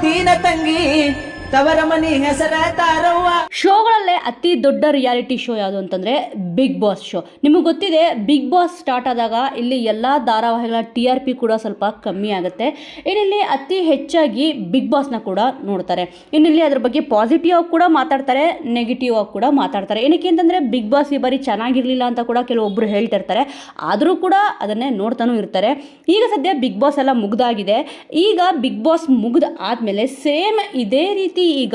दीन तंगी। ತವರ ಮನಿ ಹೆಸರ ತಾರವ್ವ. ಶೋಗಳಲ್ಲೇ ಅತಿ ದೊಡ್ಡ ರಿಯಾಲಿಟಿ ಶೋ ಯಾವುದು ಅಂತಂದ್ರೆ ಬಿಗ್ ಬಾಸ್ ಶೋ. ನಿಮಗೆ ಗೊತ್ತಿದೆ, ಬಿಗ್ ಬಾಸ್ ಸ್ಟಾರ್ಟ್ ಆದಾಗ ಇಲ್ಲಿ ಎಲ್ಲ ಧಾರಾವಾಹಿಗಳ ಟಿ ಆರ್ ಪಿ ಕೂಡ ಸ್ವಲ್ಪ ಕಮ್ಮಿ ಆಗುತ್ತೆ. ಇನ್ನಿಲ್ಲಿ ಅತಿ ಹೆಚ್ಚಾಗಿ ಬಿಗ್ ಬಾಸ್ನ ಕೂಡ ನೋಡ್ತಾರೆ. ಇನ್ನಿಲ್ಲಿ ಅದ್ರ ಬಗ್ಗೆ ಪಾಸಿಟಿವ್ ಆಗಿ ಕೂಡ ಮಾತಾಡ್ತಾರೆ ನೆಗೆಟಿವ್ ಆಗಿ ಕೂಡ ಮಾತಾಡ್ತಾರೆ. ಏನಕ್ಕೆ ಅಂತಂದರೆ ಬಿಗ್ ಬಾಸ್ ಈ ಬಾರಿ ಚೆನ್ನಾಗಿರಲಿಲ್ಲ ಅಂತ ಕೂಡ ಕೆಲವೊಬ್ಬರು ಹೇಳ್ತಿರ್ತಾರೆ. ಆದರೂ ಕೂಡ ಅದನ್ನೇ ನೋಡ್ತಾನೂ ಇರ್ತಾರೆ. ಈಗ ಸದ್ಯ ಬಿಗ್ ಬಾಸ್ ಎಲ್ಲ ಮುಗ್ದಾಗಿದೆ. ಈಗ ಬಿಗ್ ಬಾಸ್ ಮುಗ್ದು ಆದ್ಮೇಲೆ ಸೇಮ್ ಇದೇ ರೀತಿ ಈಗ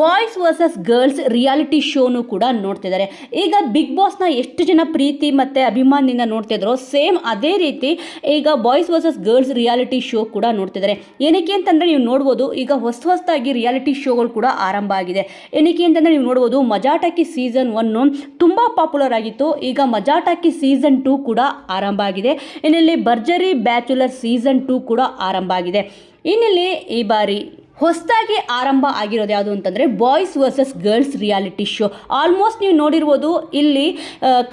ಬಾಯ್ಸ್ ವರ್ಸಸ್ ಗರ್ಲ್ಸ್ ರಿಯಾಲಿಟಿ ಶೋನು ಕೂಡ ನೋಡ್ತಿದ್ದಾರೆ. ಈಗ ಬಿಗ್ ಬಾಸ್ನ ಎಷ್ಟು ಜನ ಪ್ರೀತಿ ಮತ್ತು ಅಭಿಮಾನದಿಂದ ನೋಡ್ತಿದ್ರೋ ಸೇಮ್ ಅದೇ ರೀತಿ ಈಗ boys versus girls reality show ಕೂಡ ನೋಡ್ತಿದ್ದಾರೆ. ಏನಕ್ಕೆ ಅಂತಂದರೆ ನೀವು ನೋಡ್ಬೋದು ಈಗ ಹೊಸ ಹೊಸದಾಗಿ ರಿಯಾಲಿಟಿ ಶೋಗಳು ಕೂಡ ಆರಂಭ ಆಗಿದೆ. ಏನಕ್ಕೆ ಅಂತಂದರೆ ನೀವು ನೋಡ್ಬೋದು ಮಜಾಟಕಿ ಸೀಸನ್ ಒನ್ನು ತುಂಬ ಪಾಪ್ಯುಲರ್ ಆಗಿತ್ತು. ಈಗ ಮಜಾಟಕಿ ಸೀಸನ್ ಟೂ ಕೂಡ ಆರಂಭ ಆಗಿದೆ. ಇನ್ನಲ್ಲಿ ಭರ್ಜರಿ ಬ್ಯಾಚುಲರ್ ಸೀಸನ್ ಟೂ ಕೂಡ ಆರಂಭ ಆಗಿದೆ. ಇನ್ನಲ್ಲಿ ಈ ಬಾರಿ ಹೊಸದಾಗಿ ಆರಂಭ ಆಗಿರೋದು ಯಾವುದು ಅಂತಂದರೆ boys versus girls reality show. Almost ನೀವು ನೋಡಿರ್ಬೋದು ಇಲ್ಲಿ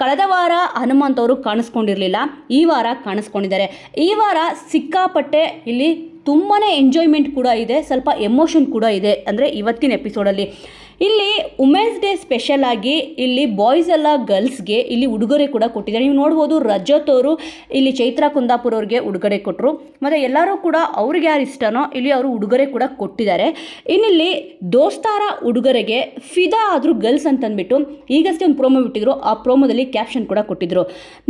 ಕಳೆದ ವಾರ ಹನುಮಂತ್ ಅವರು ಕಾಣಿಸ್ಕೊಂಡಿರಲಿಲ್ಲ. ಈ ವಾರ ಕಾಣಿಸ್ಕೊಂಡಿದ್ದಾರೆ. ಈ ವಾರ ಸಿಕ್ಕಾಪಟ್ಟೆ ಇಲ್ಲಿ ತುಂಬಾ ಎಂಜಾಯ್ಮೆಂಟ್ ಕೂಡ ಇದೆ. ಸ್ವಲ್ಪ ಎಮೋಷನ್ ಕೂಡ ಇದೆ. ಅಂದರೆ ಇವತ್ತಿನ ಎಪಿಸೋಡಲ್ಲಿ ಇಲ್ಲಿ ಉಮೆನ್ಸ್ ಡೇ ಸ್ಪೆಷಲ್ ಆಗಿ ಇಲ್ಲಿ ಬಾಯ್ಸ್ ಎಲ್ಲ ಗರ್ಲ್ಸ್ಗೆ ಇಲ್ಲಿ ಉಡುಗೊರೆ ಕೂಡ ಕೊಟ್ಟಿದ್ದಾರೆ. ನೀವು ನೋಡ್ಬೋದು ರಜತ್ ಅವರು ಇಲ್ಲಿ ಚೈತ್ರ ಕುಂದಾಪುರ ಅವ್ರಿಗೆ ಉಡುಗೊರೆ ಕೊಟ್ಟರು ಮತ್ತು ಎಲ್ಲರೂ ಕೂಡ ಅವ್ರಿಗೆ ಯಾರು ಇಷ್ಟನೋ ಇಲ್ಲಿ ಅವರು ಉಡುಗೊರೆ ಕೂಡ ಕೊಟ್ಟಿದ್ದಾರೆ. ಇನ್ನಿಲ್ಲಿ ದೋಸ್ತಾರ ಉಡುಗೊರೆಗೆ ಫಿದಾ ಆದರೂ ಗರ್ಲ್ಸ್ ಅಂತಂದ್ಬಿಟ್ಟು ಈಗಷ್ಟೇ ಒಂದು ಪ್ರೋಮೋ ಬಿಟ್ಟಿದ್ರು. ಆ ಪ್ರೋಮೋದಲ್ಲಿ ಕ್ಯಾಪ್ಷನ್ ಕೂಡ ಕೊಟ್ಟಿದ್ರು.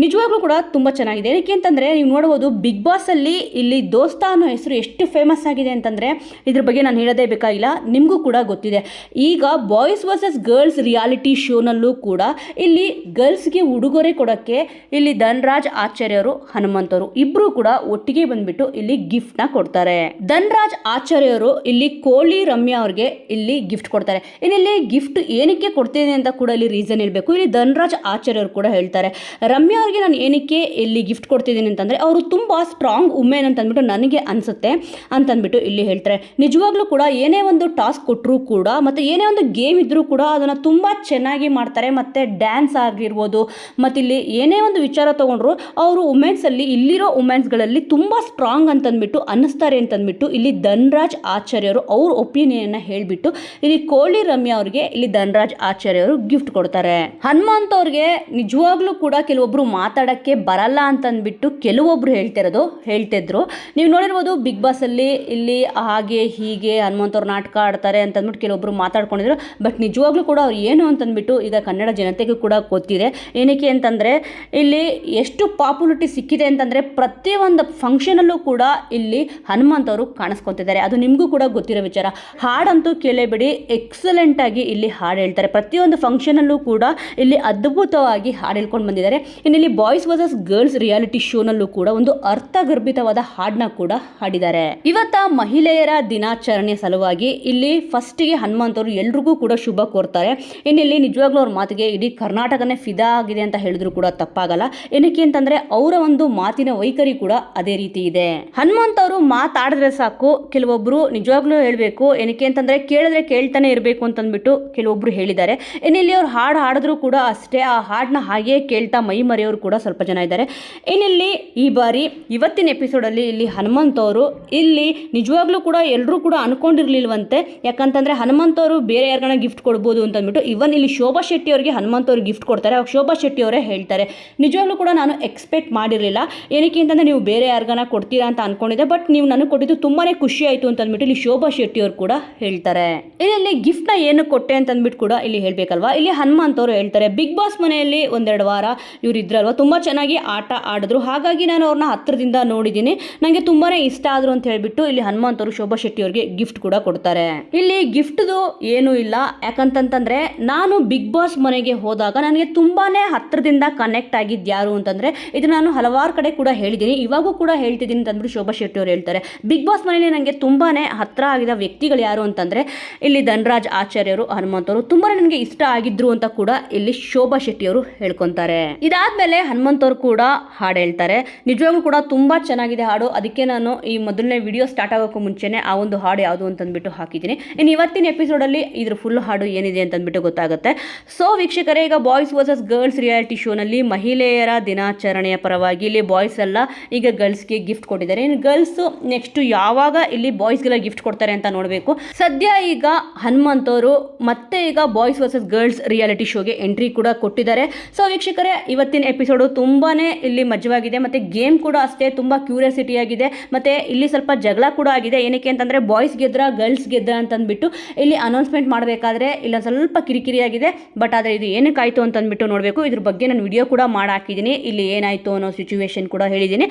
ನಿಜವಾಗ್ಲೂ ಕೂಡ ತುಂಬ ಚೆನ್ನಾಗಿದೆ. ಏನಕ್ಕೆ ಅಂತಂದರೆ ನೀವು ನೋಡ್ಬೋದು ಬಿಗ್ ಬಾಸಲ್ಲಿ ಇಲ್ಲಿ ದೋಸ್ತ ಅನ್ನೋ ಹೆಸರು ಎಷ್ಟು ಫೇಮಸ್ ಆಗಿದೆ ಅಂತಂದರೆ ಇದ್ರ ಬಗ್ಗೆ ನಾನು ಹೇಳೋದೇ ಬೇಕಾಗಿಲ್ಲ. ನಿಮಗೂ ಕೂಡ ಗೊತ್ತಿದೆ. ಈಗ ಬಾಯ್ಸ್ ವರ್ಸಸ್ ಗರ್ಲ್ಸ್ ರಿಯಾಲಿಟಿ ಶೋನಲ್ಲೂ ಕೂಡ ಇಲ್ಲಿ ಗರ್ಲ್ಸ್ಗೆ ಉಡುಗೊರೆ ಕೊಡೋಕ್ಕೆ ಇಲ್ಲಿ ಧನ್ರಾಜ್ ಆಚಾರ್ಯರು, ಹನುಮಂತರು ಇಬ್ಬರು ಕೂಡ ಒಟ್ಟಿಗೆ ಬಂದ್ಬಿಟ್ಟು ಇಲ್ಲಿ ಗಿಫ್ಟ್ನ ಕೊಡ್ತಾರೆ. ಧನ್ರಾಜ್ ಆಚಾರ್ಯರು ಇಲ್ಲಿ ಕೋಳಿ ರಮ್ಯಾ ಅವ್ರಿಗೆ ಇಲ್ಲಿ ಗಿಫ್ಟ್ ಕೊಡ್ತಾರೆ. ಇನ್ನಿಲ್ಲಿ ಗಿಫ್ಟ್ ಏನಕ್ಕೆ ಕೊಡ್ತೇನೆ ಅಂತ ಕೂಡ ಇಲ್ಲಿ ರೀಸನ್ ಇರಬೇಕು. ಇಲ್ಲಿ ಧನ್ರಾಜ್ ಆಚಾರ್ಯರು ಕೂಡ ಹೇಳ್ತಾರೆ. ರಮ್ಯಾ ಅವ್ರಿಗೆ ನಾನು ಏನಕ್ಕೆ ಇಲ್ಲಿ ಗಿಫ್ಟ್ ಕೊಡ್ತಿದ್ದೀನಿ ಅಂತಂದರೆ ಅವರು ತುಂಬ ಸ್ಟ್ರಾಂಗ್ ವುಮೆನ್ ಅಂತ ಅಂದ್ಬಿಟ್ಟು ನನಗೆ ಅನಿಸುತ್ತೆ ಅಂತಂದ್ಬಿಟ್ಟು ಇಲ್ಲಿ ಹೇಳ್ತಾರೆ. ನಿಜವಾಗ್ಲೂ ಕೂಡ ಏನೇ ಒಂದು ಟಾಸ್ಕ್ ಕೊಟ್ಟರೂ ಕೂಡ ಮತ್ತು ಏನೇ ಒಂದು ಗೇಮ್ ಇದ್ದರೂ ಕೂಡ ಅದನ್ನು ತುಂಬ ಚೆನ್ನಾಗಿ ಮಾಡ್ತಾರೆ, ಮತ್ತು ಡ್ಯಾನ್ಸ್ ಆಗಿರ್ಬೋದು ಮತ್ತು ಇಲ್ಲಿ ಏನೇ ಒಂದು ವಿಚಾರ ತೊಗೊಂಡ್ರು ಅವರು ವುಮೆನ್ಸಲ್ಲಿ ಇಲ್ಲಿರೋ ವುಮೆನ್ಸ್ಗಳಲ್ಲಿ ತುಂಬ ಸ್ಟ್ರಾಂಗ್ ಅಂತಂದ್ಬಿಟ್ಟು, ಅನ್ನಿಸ್ತಾರೆ ಅಂತಂದ್ಬಿಟ್ಟು ಇಲ್ಲಿ ಧನ್ರಾಜ್ ಆಚಾರ್ಯರು ಅವ್ರ ಒಪಿನಿಯನ್ನ ಹೇಳಿಬಿಟ್ಟು ಇಲ್ಲಿ ಕೋಳಿ ರಮ್ಯ ಅವ್ರಿಗೆ ಇಲ್ಲಿ ಧನ್ರಾಜ್ ಆಚಾರ್ಯರು ಗಿಫ್ಟ್ ಕೊಡ್ತಾರೆ. ಹನುಮಂತ್ ಅವ್ರಿಗೆ ನಿಜವಾಗ್ಲೂ ಕೂಡ ಕೆಲವೊಬ್ರು ಮಾತಾಡೋಕ್ಕೆ ಬರಲ್ಲ ಅಂತಂದ್ಬಿಟ್ಟು ಕೆಲವೊಬ್ರು ಹೇಳ್ತಿರೋದು, ಹೇಳ್ತಿದ್ರು. ನೀವು ನೋಡಿರ್ಬೋದು ಬಿಗ್ ಬಾಸಲ್ಲಿ ಇಲ್ಲಿ ಹಾಗೆ ಹೀಗೆ ಹನುಮಂತ್ ಅವ್ರು ನಾಟಕ ಆಡ್ತಾರೆ ಅಂತಂದ್ಬಿಟ್ಟು ಕೆಲವೊಬ್ರು ಮಾತಾಡ್ಕೊಂಡಿದ್ರು. ಬಟ್ ನಿಜವಾಗ್ಲೂ ಕೂಡ ಅವ್ರು ಏನು ಅಂತಂದ್ಬಿಟ್ಟು ಈಗ ಕನ್ನಡ ಜನತೆಗೂ ಕೂಡ ಗೊತ್ತಿದೆ. ಏನಕ್ಕೆ ಅಂತಂದರೆ, ಇಲ್ಲಿ ಎಷ್ಟು ಪಾಪ್ಯುಲಿಟಿ ಸಿಕ್ಕಿದೆ ಅಂತಂದರೆ ಪ್ರತಿಯೊಂದು ಫಂಕ್ಷನಲ್ಲೂ ಕೂಡ ಇಲ್ಲಿ ಹನುಮಂತ್ ಅವರು ಕಾಣಿಸ್ಕೊತಿದ್ದಾರೆ. ಅದು ನಿಮಗೂ ಕೂಡ ಗೊತ್ತಿರೋ ವಿಚಾರ. ಹಾಡಂತೂ ಕೇಳೇಬಿಡಿ ಎಕ್ಸಲೆಂಟಾಗಿ ಇಲ್ಲಿ ಹಾಡು ಹೇಳ್ತಾರೆ. ಪ್ರತಿಯೊಂದು ಫಂಕ್ಷನಲ್ಲೂ ಕೂಡ ಇಲ್ಲಿ ಅದ್ಭುತವಾಗಿ ಹಾಡು ಹೇಳ್ಕೊಂಡು ಬಂದಿದ್ದಾರೆ. ಇನ್ನು ಇಲ್ಲಿ ಬಾಯ್ಸ್ ವರ್ಸಸ್ ಗರ್ಲ್ಸ್ ರಿಯಾಲಿಟಿ ಶೋನಲ್ಲೂ ಕೂಡ ಒಂದು ಅರ್ಥಗರ್ಭಿತವಾದ ಹಾಡನ್ನ ಕೂಡ ಹಾಡಿದ್ದಾರೆ. ಇವತ್ತ ಮಹಿಳೆಯರ ದಿನಾಚರಣೆ ಸಲುವಾಗಿ ಇಲ್ಲಿ ಫಸ್ಟಿಗೆ ಹನುಮಂತರು ಎಲ್ರಿಗೂ ಕೂಡ ಶುಭ ಕೋರ್ತಾರೆ. ಇನ್ನಿಲ್ಲಿ ನಿಜವಾಗ್ಲೂ ಅವ್ರ ಮಾತಿಗೆ ಇಡೀ ಕರ್ನಾಟಕನೇ ಫಿದಾ ಆಗಿದೆ ಅಂತ ಹೇಳಿದ್ರು ಕೂಡ ತಪ್ಪಾಗಲ್ಲ. ಏನಕ್ಕೆ ಅಂತಂದ್ರೆ ಅವರ ಒಂದು ಮಾತಿನ ವೈಖರಿ ಕೂಡ ಅದೇ ರೀತಿ ಇದೆ. ಹನುಮಂತ್ ಅವರು ಮಾತಾಡಿದ್ರೆ ಸಾಕು, ಕೆಲವೊಬ್ರು ನಿಜವಾಗ್ಲೂ ಹೇಳಬೇಕು. ಏನಕ್ಕೆ ಅಂತಂದ್ರೆ ಕೇಳಿದ್ರೆ ಕೇಳ್ತಾನೆ ಇರಬೇಕು ಅಂತಂದ್ಬಿಟ್ಟು ಕೆಲವೊಬ್ರು ಹೇಳಿದ್ದಾರೆ. ಇನ್ನಿಲ್ಲಿ ಅವ್ರು ಹಾಡು ಹಾಡಿದ್ರು ಕೂಡ ಅಷ್ಟೇ, ಆ ಹಾಡನ್ನ ಹಾಗೇ ಕೇಳ್ತಾ ಮೈ ಮರೆಯೋರು ಕೂಡ ಸ್ವಲ್ಪ ಜನ ಇದ್ದಾರೆ. ಇನ್ನಿಲ್ಲಿ ಈ ಬಾರಿ ಇವತ್ತಿನ ಎಪಿಸೋಡಲ್ಲಿ ಇಲ್ಲಿ ಹನುಮಂತ್ ಅವರು ಇಲ್ಲಿ ನಿಜವಾಗ್ಲೂ ಕೂಡ ಎಲ್ಲರೂ ಕೂಡ ಅನ್ಕೊಂಡಿರ್ಲಿಲ್ವಂತೆ. ಯಾಕಂತಂದ್ರೆ ಹನುಮಂತ್ ಅವರು ಬೇರೆ ಯಾರಿಗಾನ ಗಿಫ್ಟ್ ಕೊಡ್ಬೋದು ಅಂತಂದ್ಬಿಟ್ಟು ಇವನ್ ಇಲ್ಲಿ ಶೋಭಾ ಶೆಟ್ಟಿ ಅವರಿಗೆ ಹನುಮಂತ ಅವ್ರಿಗೆ ಗಿಫ್ಟ್ ಕೊಡ್ತಾರೆ. ಅವಾಗ ಶೋಭಾ ಶೆಟ್ಟಿ ಅವರೇ ಹೇಳ್ತಾರೆ. ನಿಜವಾಗ್ಲೂ ಕೂಡ ನಾನು ಎಕ್ಸ್ಪೆಕ್ಟ್ ಮಾಡಿರಲಿಲ್ಲ. ಏನಕ್ಕೆ ಅಂತಂದರೆ ನೀವು ಬೇರೆ ಯಾರಿಗಾನ ಕೊಡ್ತೀರಾ ಅಂತ ಅನ್ಕೊಂಡಿದ್ದೆ. ಬಟ್ ನೀವು ನನಗೆ ಕೊಟ್ಟಿದ್ದು ತುಂಬಾನೇ ಖುಷಿ ಆಯಿತು ಅಂತ ಅಂದ್ಬಿಟ್ಟು ಇಲ್ಲಿ ಶೋಭಾ ಶೆಟ್ಟಿ ಅವರು ಕೂಡ ಹೇಳ್ತಾರೆ. ಇಲ್ಲಿ ಗಿಫ್ಟ್ನ ಏನು ಕೊಟ್ಟೆ ಅಂತ ಅಂದ್ಬಿಟ್ಟು ಕೂಡ ಇಲ್ಲಿ ಹೇಳಬೇಕಲ್ವಾ? ಇಲ್ಲಿ ಹನುಮಂತ್ ಅವರು ಹೇಳ್ತಾರೆ ಬಿಗ್ ಬಾಸ್ ಮನೆಯಲ್ಲಿ ಒಂದೆರಡು ವಾರ ಇವರು ಇದ್ರಲ್ವಾ? ತುಂಬ ಚೆನ್ನಾಗಿ ಆಟ ಆಡಿದ್ರು. ಹಾಗಾಗಿ ನಾನು ಅವ್ರನ್ನ ಹತ್ತಿರದಿಂದ ನೋಡಿದ್ದೀನಿ. ನನಗೆ ತುಂಬಾನೇ ಇಷ್ಟ ಆದ್ರು ಅಂತ ಹೇಳಿಬಿಟ್ಟು ಇಲ್ಲಿ ಹನುಮಂತ್ ಅವರು ಶೋಭಾ ಶೆಟ್ಟಿ ಅವರಿಗೆ ಗಿಫ್ಟ್ ಕೂಡ ಕೊಡ್ತಾರೆ. ಇಲ್ಲಿ ಗಿಫ್ಟ್ದು ಏನೂ ಇಲ್ಲ. ಯಾಕಂತಂತಂದ್ರೆ ನಾನು ಬಿಗ್ ಬಾಸ್ ಮನೆಗೆ ಹೋದಾಗ ನನಗೆ ತುಂಬಾನೇ ಹತ್ತಿರದಿಂದ ಕನೆಕ್ಟ್ ಆಗಿದ್ದು ಯಾರು ಅಂತಂದ್ರೆ ಇದು ನಾನು ಹಲವಾರು ಕಡೆ ಕೂಡ ಹೇಳಿದ್ದೀನಿ. ಇವಾಗೂ ಕೂಡ ಹೇಳ್ತಿದ್ದೀನಿ ಅಂತಂದ್ಬಿಟ್ಟು ಶೋಭಾ ಶೆಟ್ಟಿ ಅವರು ಹೇಳ್ತಾರೆ. ಬಿಗ್ ಬಾಸ್ ಮನೆಯಲ್ಲಿ ನನಗೆ ತುಂಬಾನೇ ಹತ್ತಿರ ಆಗಿದ ವ್ಯಕ್ತಿಗಳು ಯಾರು ಅಂತಂದ್ರೆ ಇಲ್ಲಿ ಧನರಾಜ್ ಆಚಾರ್ಯರು ಹನುಮಂತರು ತುಂಬಾನೇ ನನಗೆ ಇಷ್ಟ ಆಗಿದ್ರು ಅಂತ ಕೂಡ ಇಲ್ಲಿ ಶೋಭಾ ಶೆಟ್ಟಿ ಅವರು ಹೇಳ್ಕೊಂತಾರೆ. ಇದಾದ್ಮೇಲೆ ಹನುಮಂತ ಅವರು ಕೂಡ ಹಾಡು ಹೇಳ್ತಾರೆ. ನಿಜವಾಗೂ ಕೂಡ ತುಂಬಾ ಚೆನ್ನಾಗಿದೆ ಹಾಡು. ಅದಕ್ಕೆ ನಾನು ಈ ಮೊದಲನೇ ವಿಡಿಯೋ ಸ್ಟಾರ್ಟ್ ಆಗೋಕ್ಕೂ ಮುಂಚೆನೆ ಆ ಒಂದು ಹಾಡು ಯಾವುದು ಅಂತಂದ್ಬಿಟ್ಟು ಹಾಕಿದ್ದೀನಿ. ಇನ್ನು ಇವತ್ತಿನ ಎಪಿಸೋಡಲ್ಲಿ ಇದ್ರ ಇದ್ರ ಫುಲ್ ಹಾಡು ಏನಿದೆ ಅಂತ ಅಂದ್ಬಿಟ್ಟು ಗೊತ್ತಾಗುತ್ತೆ. ಸೊ ವೀಕ್ಷಕರೇ, ಈಗ ಬಾಯ್ಸ್ ವರ್ಸಸ್ ಗರ್ಲ್ಸ್ ರಿಯಾಲಿಟಿ ಶೋನಲ್ಲಿ ಮಹಿಳೆಯರ ದಿನಾಚರಣೆಯ ಪರವಾಗಿ ಇಲ್ಲಿ ಬಾಯ್ಸ್ ಎಲ್ಲ ಈಗ ಗರ್ಲ್ಸ್ಗೆ ಗಿಫ್ಟ್ ಕೊಟ್ಟಿದ್ದಾರೆ. ಇನ್ನು ಗರ್ಲ್ಸ್ ನೆಕ್ಸ್ಟ್ ಯಾವಾಗ ಇಲ್ಲಿ ಬಾಯ್ಸ್ಗೆಲ್ಲ ಗಿಫ್ಟ್ ಕೊಡ್ತಾರೆ ಅಂತ ನೋಡಬೇಕು. ಸದ್ಯ ಈಗ ಹನುಮಂತ್ ಅವರು ಮತ್ತೆ ಈಗ ಬಾಯ್ಸ್ ವರ್ಸಸ್ ಗರ್ಲ್ಸ್ ರಿಯಾಲಿಟಿ ಶೋಗೆ ಎಂಟ್ರಿ ಕೂಡ ಕೊಟ್ಟಿದ್ದಾರೆ. ಸೊ ವೀಕ್ಷಕರೇ, ಇವತ್ತಿನ ಎಪಿಸೋಡು ತುಂಬಾನೇ ಇಲ್ಲಿ ಮಜವಾಗಿದೆ. ಮತ್ತೆ ಗೇಮ್ ಕೂಡ ಅಷ್ಟೇ ತುಂಬಾ ಕ್ಯೂರಿಯಾಸಿಟಿ ಆಗಿದೆ. ಮತ್ತೆ ಇಲ್ಲಿ ಸ್ವಲ್ಪ ಜಗಳ ಕೂಡ ಆಗಿದೆ. ಏನಕ್ಕೆ ಅಂತಂದ್ರೆ ಬಾಯ್ಸ್ ಗೆದ್ರ ಗರ್ಲ್ಸ್ ಗೆದ್ರ ಅಂತ ಅಂದ್ಬಿಟ್ಟು ಇಲ್ಲಿ ಅನೌನ್ಸ್ಮೆಂಟ್ ಮಾಡಬೇಕಾದ್ರೆ ಇಲ್ಲ ಸ್ವಲ್ಪ ಕಿರಿಕಿರಿಯಾಗಿದೆ ಬಟ್ ಆದರೆ ಇದು ಏನಕ್ಕಾಯಿತು ಅಂತ ಅಂದ್ಬಿಟ್ಟು ನೋಡಬೇಕು. ಇದ್ರ ಬಗ್ಗೆ ನಾನು ವಿಡಿಯೋ ಕೂಡ ಮಾಡಿ ಹಾಕಿದ್ದೀನಿ ಇಲ್ಲಿ ಏನಾಯಿತು ಅನ್ನೋ ಸಿಚುವೇಶನ್ ಕೂಡ ಹೇಳಿದ್ದೀನಿ.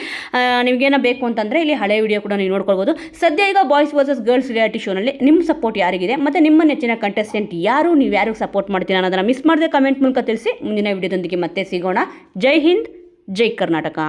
ನಿಮಗೇನೋ ಬೇಕು ಅಂತಂದರೆ ಇಲ್ಲಿ ಹಳೆ ವಿಡಿಯೋ ಕೂಡ ನೀವು ನೋಡ್ಕೊಳ್ಬೋದು. ಸದ್ಯ ಈಗ ಬಾಯ್ಸ್ ವರ್ಸಸ್ ಗರ್ಲ್ಸ್ ರಿಯಾಲಿಟಿ ಶೋನಲ್ಲಿ ನಿಮ್ಮ ಸಪೋರ್ಟ್ ಯಾರಿಗಿದೆ ಮತ್ತು ನಿಮ್ಮ ನೆಚ್ಚಿನ ಕಂಟೆಸ್ಟೆಂಟ್ ಯಾರು, ನೀವು ಯಾರಿಗೆ ಸಪೋರ್ಟ್ ಮಾಡ್ತೀರಾ ಅನ್ನೋದನ್ನು ಮಿಸ್ ಮಾಡದೆ ಕಮೆಂಟ್ ಮೂಲಕ ತಿಳಿಸಿ. ಮುಂದಿನ ವಿಡಿಯೋದೊಂದಿಗೆ ಮತ್ತೆ ಸಿಗೋಣ. ಜೈ ಹಿಂದ್, ಜೈ ಕರ್ನಾಟಕ.